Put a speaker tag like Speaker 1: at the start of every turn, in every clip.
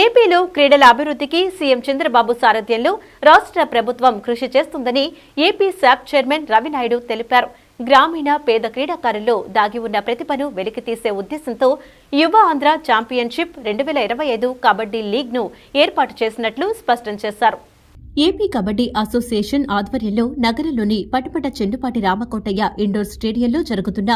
Speaker 1: ఏపీలో క్రీడల అభివృద్ధికి సీఎం చంద్రబాబు సారథ్యంలో రాష్ట్ర ప్రభుత్వం కృషి చేస్తుందని ఏపీ శాప్ చైర్మన్ రవినాయుడు తెలిపారు. గ్రామీణ పేద క్రీడాకారుల్లో దాగి ఉన్న ప్రతిభను వెలికితీసే ఉద్దేశంతో యువ ఆంధ్ర ఛాంపియన్షిప్ రెండు వేల ఇరవై ఐదు కబడ్డీ లీగ్ను ఏర్పాటు చేసినట్లు స్పష్టం చేశారు. ఏపీ కబడ్డీ అసోసియేషన్ ఆధ్వర్యంలో నగరంలోని పటపట చెండుపాటి రామకోటయ్య ఇండోర్ స్టేడియంలో జరుగుతున్న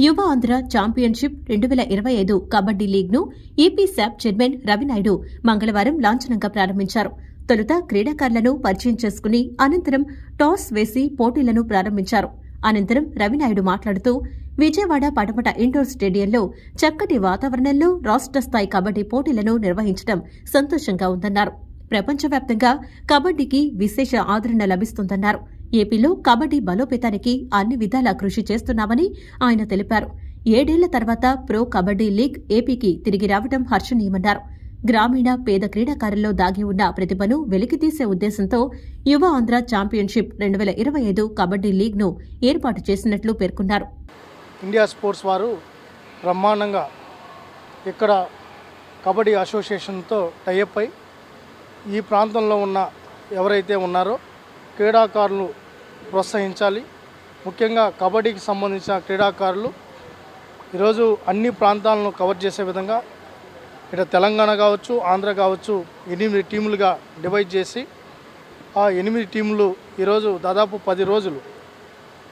Speaker 1: యువ ఆంధ్ర ఛాంపియన్షిప్ రెండు వేల ఇరవై ఐదు కబడ్డీ లీగ్ను ఏపీ శాప్ చైర్మన్ రవినాయుడు మంగళవారం లాంఛనంగా ప్రారంభించారు. తొలుత క్రీడాకారులను పరిచయం చేసుకుని అనంతరం టాస్ వేసి పోటీలను ప్రారంభించారు. అనంతరం రవినాయుడు మాట్లాడుతూ విజయవాడ పటపట ఇండోర్ స్టేడియంలో చక్కటి వాతావరణంలో రాష్ట్ర స్థాయి కబడ్డీ పోటీలను నిర్వహించడం సంతోషంగా ఉందన్నారు. ప్రపంచవ్యాప్తంగా కబడ్డీకి విశేష ఆదరణ లభిస్తుందన్నారు. ఏపీలో కబడ్డీ బలోపేతానికి అన్ని విధాలా కృషి చేస్తున్నామని ఆయన తెలిపారు. ఏడేళ్ళ తర్వాత ప్రో కబడ్డీ లీగ్ ఏపీకి తిరిగి రావడం హర్షణీయమన్నారు. గ్రామీణ పేద క్రీడాకారుల్లో దాగి ఉన్న ప్రతిభను వెలికితీసే ఉద్దేశంతో యువ ఆంధ్ర ఛాంపియన్షిప్ రెండు వేల ఇరవై ఐదు కబడ్డీ లీగ్ను ఏర్పాటు చేసినట్లు పేర్కొన్నారు.
Speaker 2: ఇండియా స్పోర్ట్స్ వారు బ్రహ్మాండంగా ఇక్కడ కబడ్డీ అసోసియేషన్తో టైఅప్ అయి ఈ ప్రాంతంలో ఉన్న ఎవరైతే ఉన్నారో క్రీడాకారులు ప్రోత్సహించాలి. ముఖ్యంగా కబడ్డీకి సంబంధించిన క్రీడాకారులు ఈరోజు అన్ని ప్రాంతాలను కవర్ చేసే విధంగా ఇక్కడ తెలంగాణ కావచ్చు ఆంధ్ర కావచ్చు ఎనిమిది టీములుగా డివైడ్ చేసి ఆ ఎనిమిది టీములు ఈరోజు దాదాపు పది రోజులు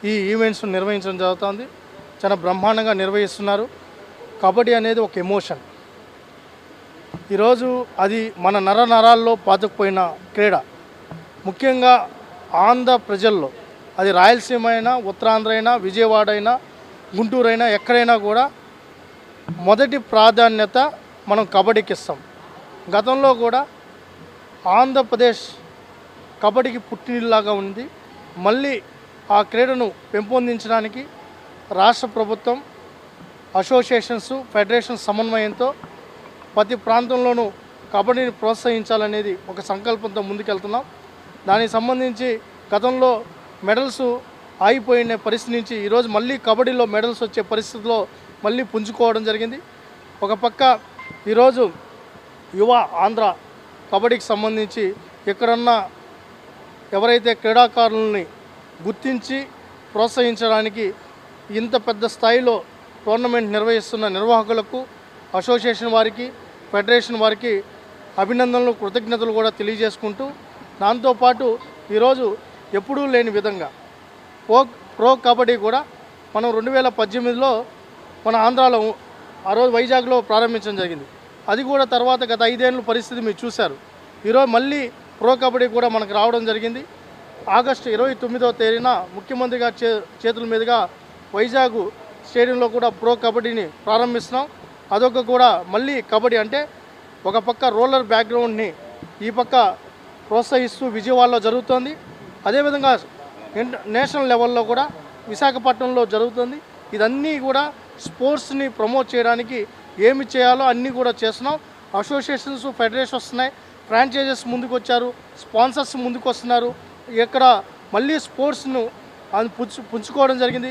Speaker 2: ఈ ఈవెంట్స్ నిర్వహించడం జరుగుతుంది. చాలా బ్రహ్మాండంగా నిర్వహిస్తున్నారు. కబడ్డీ అనేది ఒక ఎమోషన్. ఈరోజు అది మన నర నరాల్లో పాతుకుపోయిన క్రీడ. ముఖ్యంగా ఆంధ్ర ప్రజల్లో అది రాయలసీమ అయినా ఉత్తరాంధ్ర అయినా విజయవాడ అయినా గుంటూరు అయినా ఎక్కడైనా కూడా మొదటి ప్రాధాన్యత మనం కబడ్డీకి ఇస్తాం గతంలో కూడా ఆంధ్రప్రదేశ్ కబడ్డీకి పుట్టినలాగా ఉంది. మళ్ళీ ఆ క్రీడను పెంపొందించడానికి రాష్ట్ర ప్రభుత్వం అసోసియేషన్స్ ఫెడరేషన్ సమన్వయంతో ప్రతి ప్రాంతంలోనూ కబడ్డీని ప్రోత్సహించాలనేది ఒక సంకల్పంతో ముందుకెళ్తున్నాం. దానికి సంబంధించి గతంలో మెడల్స్ ఆగిపోయిన పరిస్థితి నుంచి ఈరోజు మళ్ళీ కబడ్డీలో మెడల్స్ వచ్చే పరిస్థితిలో మళ్ళీ పుంజుకోవడం జరిగింది. ఒక పక్క ఈరోజు యువ ఆంధ్ర కబడ్డీకి సంబంధించి ఎక్కడన్నా ఎవరైతే క్రీడాకారులని గుర్తించి ప్రోత్సహించడానికి ఇంత పెద్ద స్థాయిలో టోర్నమెంట్ నిర్వహిస్తున్న నిర్వాహకులకు అసోసియేషన్ వారికి ఫెడరేషన్ వారికి అభినందనలు కృతజ్ఞతలు కూడా తెలియజేసుకుంటూ దాంతోపాటు ఈరోజు ఎప్పుడూ లేని విధంగా ప్రో ప్రో కబడ్డీ కూడా మనం రెండు వేల పద్దెనిమిదిలో మన ఆంధ్రాలో ఆ రోజు వైజాగ్లో ప్రారంభించడం జరిగింది. అది కూడా తర్వాత గత ఐదేళ్ళ పరిస్థితి మీరు చూశారు. ఈరోజు మళ్ళీ ప్రో కబడ్డీ కూడా మనకు రావడం జరిగింది. ఆగస్టు ఇరవై తొమ్మిదవ తేదీన ముఖ్యమంత్రి గారి చే చేతుల మీదుగా వైజాగ్ స్టేడియంలో కూడా ప్రో కబడ్డీని ప్రారంభిస్తున్నాం. అదొక కూడా మళ్ళీ కబడ్డీ అంటే ఒక పక్క రోలర్ బ్యాక్గ్రౌండ్ని ఈ పక్క ప్రోత్సహిస్తూ విజయవాడలో జరుగుతోంది. అదేవిధంగా నేషనల్ లెవెల్లో కూడా విశాఖపట్నంలో జరుగుతుంది. ఇదన్నీ కూడా స్పోర్ట్స్ని ప్రమోట్ చేయడానికి ఏమి చేయాలో అన్నీ కూడా చేస్తున్నాం. అసోసియేషన్స్ ఫెడరేషన్ వస్తున్నాయి. ఫ్రాంచైజెస్ ముందుకు వచ్చారు స్పాన్సర్స్ ముందుకు వస్తున్నారు ఇక్కడ మళ్ళీ స్పోర్ట్స్ను అది పుంచు పుంజుకోవడం జరిగింది.